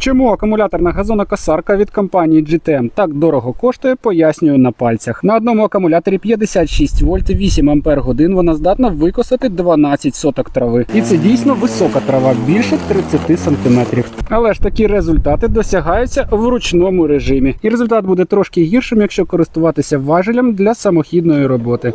Чому акумуляторна газонокосарка від компанії GTM так дорого коштує, пояснюю на пальцях. На одному акумуляторі 56 вольт 8 ампер годин вона здатна викосити 12 соток трави. І це дійсно висока трава, більше 30 сантиметрів. Але ж такі результати досягаються в ручному режимі. І результат буде трошки гіршим, якщо користуватися важелем для самохідної роботи.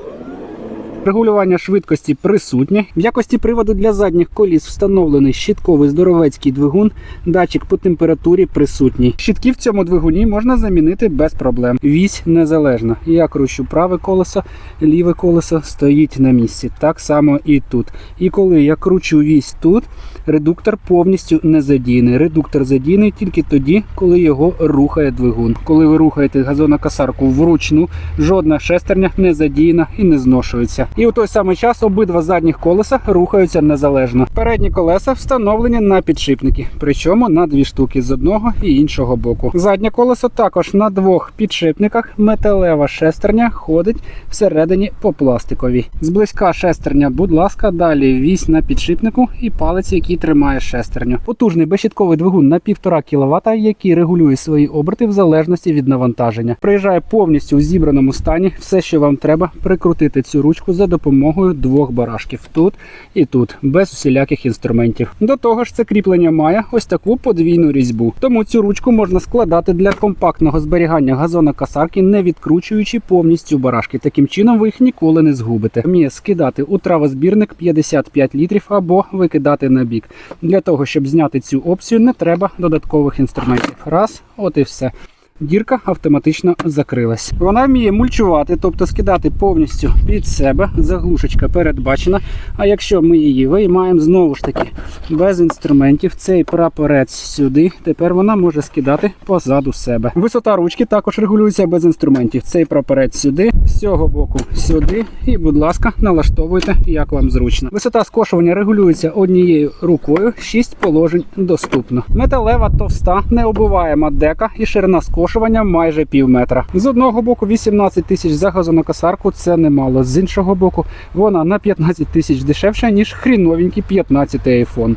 Регулювання швидкості присутнє. В якості приводу для задніх коліс встановлений щитковий здоровецький двигун, датчик по температурі присутній. Щитки в цьому двигуні можна замінити без проблем. Вісь незалежна. Я кручу праве колесо, ліве колесо стоїть на місці. Так само і тут. І коли я кручу вісь тут, редуктор повністю не задійний. Редуктор задійний тільки тоді, коли його рухає двигун. Коли ви рухаєте газонокосарку вручну, жодна шестерня не задіяна і не зношується. І у той самий час обидва задніх колеса рухаються незалежно. Передні колеса встановлені на підшипники, причому на дві штуки з одного і іншого боку. Заднє колесо також на двох підшипниках. Металева шестерня ходить всередині по пластиковій. Зблизька шестерня, будь ласка, далі вісь на підшипнику і палець, який тримає шестерню. Потужний безщитковий двигун на 1,5 кВт, який регулює свої оберти в залежності від навантаження. Приїжджає повністю у зібраному стані. Все, що вам треба, прикрутити цю ручку за допомогою двох барашків тут і тут, без усіляких інструментів. До того ж, це кріплення має ось таку подвійну різьбу. Тому цю ручку можна складати для компактного зберігання газонокосарки, не відкручуючи повністю барашки. Таким чином ви їх ніколи не згубите. Вміє скидати у травозбірник 55 літрів або викидати на бік. Для того, щоб зняти цю опцію, не треба додаткових інструментів. Раз, от і все. Дірка автоматично закрилась. Вона вміє мульчувати, тобто скидати повністю під себе. Заглушечка передбачена. А якщо ми її виймаємо знову ж таки без інструментів, цей прапорець сюди, тепер вона може скидати позаду себе. Висота ручки також регулюється без інструментів. Цей прапорець сюди, з цього боку сюди. І, будь ласка, налаштовуйте, як вам зручно. Висота скошування регулюється однією рукою, 6 положень доступно. Металева товста, необуваєма дека і ширина скошування майже пів метра. З одного боку 18 тисяч за газонокосарку це немало. З іншого боку, вона на 15 тисяч дешевша, ніж хріновенький 15 iPhone.